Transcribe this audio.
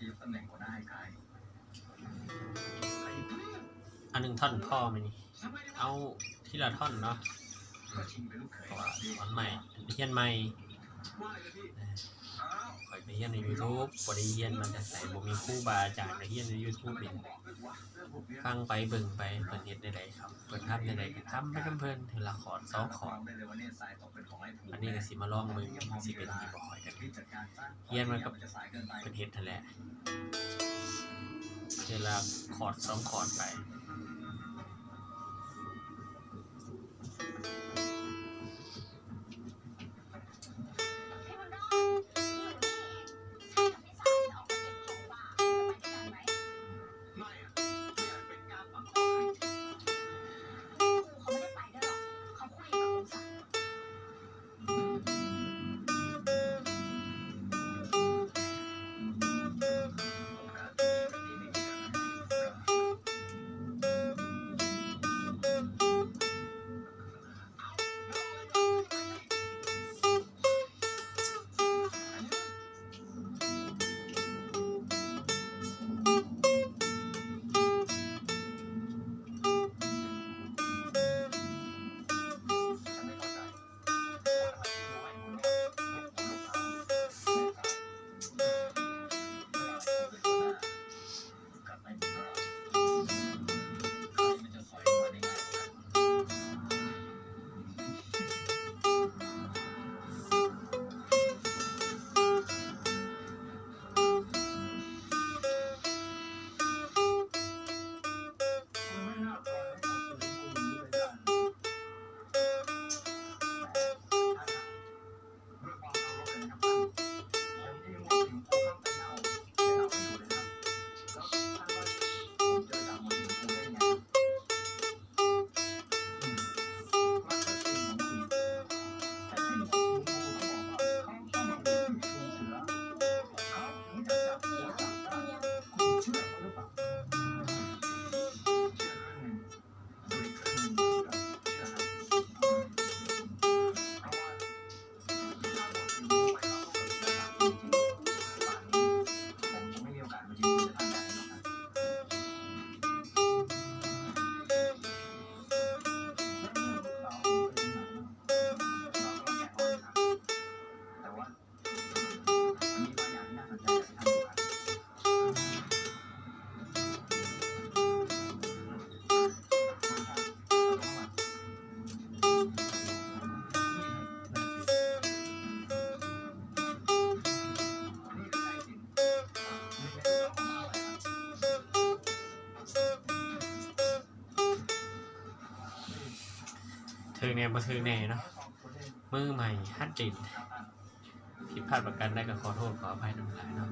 จะยกตำแหน่งหัวหน้าให้ใครอันหนึ่งท่อนพ่อไหมนี่ เอาทีละท่อนเนาะก็ชิงเป็นลูกเขยเพราะว่าสอนใหม่เฮียนใหม่คอยไปเฮียนใน YouTube บ่ได้เฮียนมาจากไหนบ่มีครูบาอาจารย์ไปเฮียนใน YouTube นี่ฟังไปเบิ่งไปเพิ่นเฮ็ดได้ไดครับเพิ่นทำได้ไดก็ทำไปกับเพิ่นทีละขอดสองขอลยว่าเนี่ยสองไอ้ถูกอั นี้ก็สิมาล่องมือสิเป็นที่บอยกันเฮียนมันกับเป็นเฮ็ดทะเลเวลาคอร์ดสองคอร์ดไป เธอแน่บ่เธอแน่เนาะมือใหม่ฮัดจินผิดพลาดประกันได้ก็ขอโทษขออภัยทั้งหลายเนาะ